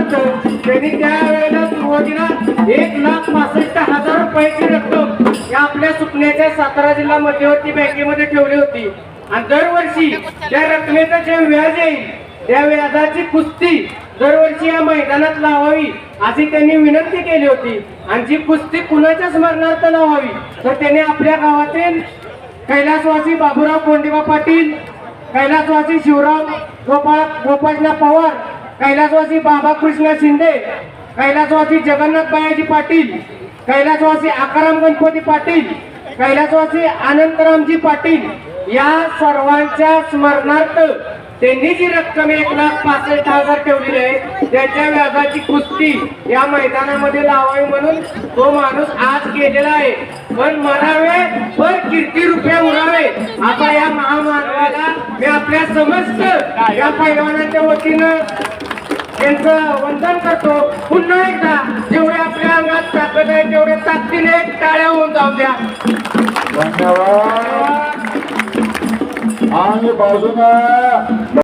त्यांनी त्यावेळेला सुरुवातीला एक लाख पासष्ट हजार रुपयाची रक्कम या आपल्या सुकण्याच्या सातारा जिल्हा मध्यवर्ती बँकेमध्ये ठेवली होती. आणि दरवर्षी त्या रकमेचं जे व्याज येईल त्या व्याजाची कुस्ती दरवर्षी या मैदानात लावावी अशी त्यांनी विनंती केली होती. आणि जी कुस्ती कुणाच्या स्मरणार्थ लावावी तर त्यांनी आपल्या गावातील कैलासवासी बाबूराव कोंडिबा पाटील कैलासवासी शिवराम गोपाळ गोपाळनाथ पवार कैलासवासी बाबा कृष्ण शिंदे कैलासवासी जगन्नाथ बायाजी पाटील कैलासवासी आकाराम गणपती पाटील कैलासवासी आनंदरामजी पाटील या सर्वांच्या स्मरणार्थ त्यांनी जी रक्कम एक लाख पासष्ट हजार ठेवलेली आहे त्याच्या व्याजाची कुस्ती या मैदानामध्ये लावावी म्हणून तो माणूस आज गेलेला आहे. पण म्हणावे पण किती रुपये उरावे? आता या महामानवाला मी आपल्या समस्त या पैलवानाच्या वतीनं त्यांचं वंदन करतो. पुन्हा एकदा जेवढे आपल्या अंगात ताकद आहे तेवढे ताकदीने टाळ्या होऊन जाऊ द्या. धन्यवाद. आणि बाजूला